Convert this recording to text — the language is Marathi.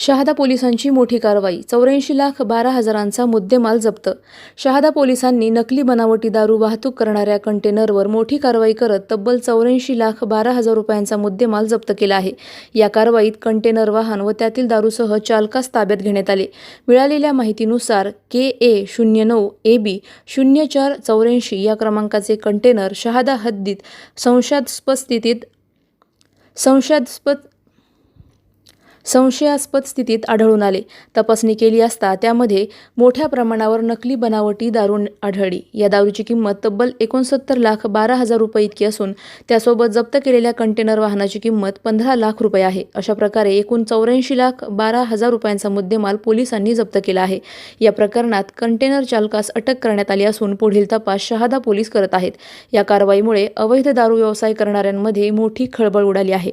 शहादा पोलिसांची मोठी कारवाई. चौऱ्याऐंशी लाख बारा हजारांचा मुद्देमाल जप्त. शहादा पोलिसांनी नकली बनावटी दारू वाहतूक करणाऱ्या कंटेनरवर मोठी कारवाई करत तब्बल चौऱ्याऐंशी लाख बारा हजार रुपयांचा मुद्देमाल जप्त केला आहे. या कारवाईत कंटेनर वाहन व त्यातील दारूसह चालकास ताब्यात घेण्यात आले. मिळालेल्या माहितीनुसार के ए शून्य नऊ ए बी शून्य चार चौऱ्याऐंशी या क्रमांकाचे कंटेनर शहादा हद्दीत संशयास्पद स्थितीत संशयास्पद संशयास्पद स्थितीत आढळून आले. तपासणी केली असता त्यामध्ये मोठ्या प्रमाणावर नकली बनावटी दारू आढळली. या दारूची किंमत तब्बल एकोणसत्तर लाख बारा हजार रुपये इतकी असून त्यासोबत जप्त केलेल्या कंटेनर वाहनाची किंमत पंधरा लाख रुपये आहे. अशा प्रकारे एकूण चौऱ्याऐंशी लाख बारा हजार रुपयांचा मुद्देमाल पोलिसांनी जप्त केला आहे. या प्रकरणात कंटेनर चालकास अटक करण्यात आली असून पुढील तपास शहादा पोलीस करत आहेत. या कारवाईमुळे अवैध दारू व्यवसाय करणाऱ्यांमध्ये मोठी खळबळ उडाली आहे.